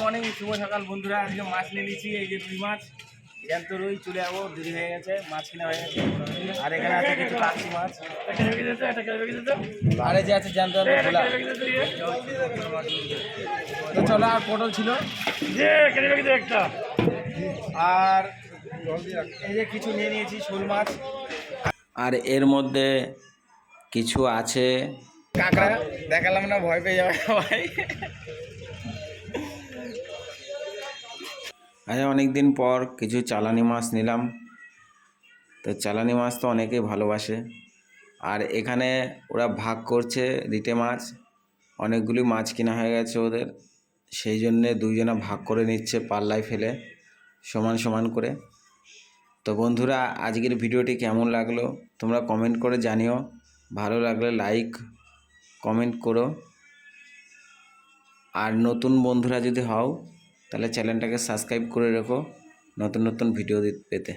Morning শুভ সকাল বন্ধুরা। আজকে মাছ নিয়ে নিয়েছি, এই যে রুই মাছ। জ্যান্ত রুই চলে যাব, দেরি হয়ে গেছে, মাছ কিনা হয়ে গেছে। আর এখানে আছে কিছু কাশি মাছ। আর যে আছে জ্যান্ত তো চলো, আর পটল ছিল। একটা আর এই যে কিছু নিয়ে নিয়েছি, শোল মাছ। আর এর মধ্যে কিছু আছে। কাঁকড়া, দেখালাম না, ভয় পেয়ে যাবে সবাই। আজ অনেক দিন পর কিছু চালানি মাছ নিলাম। তো চালানি মাছ তো অনেকেই ভালোবাসে। আর এখানে ওরা ভাগ করছে রিটে মাছ। অনেকগুলি মাছ কেনা হয়ে গেছে ওদের। সেই জন্যে দুইজনা ভাগ করে নিচ্ছে পাল্লায় ফেলে, সমান সমান করে। তো বন্ধুরা, আজকের ভিডিওটি কেমন লাগল? তোমরা কমেন্ট করে জানিও। ভালো লাগলে লাইক কমেন্ট করো। আর নতুন বন্ধুরা যদি হও তাহলে চ্যানেলটাকে সাবস্ক্রাইব করে রেখো। নতুন নতুন ভিডিও পেতে।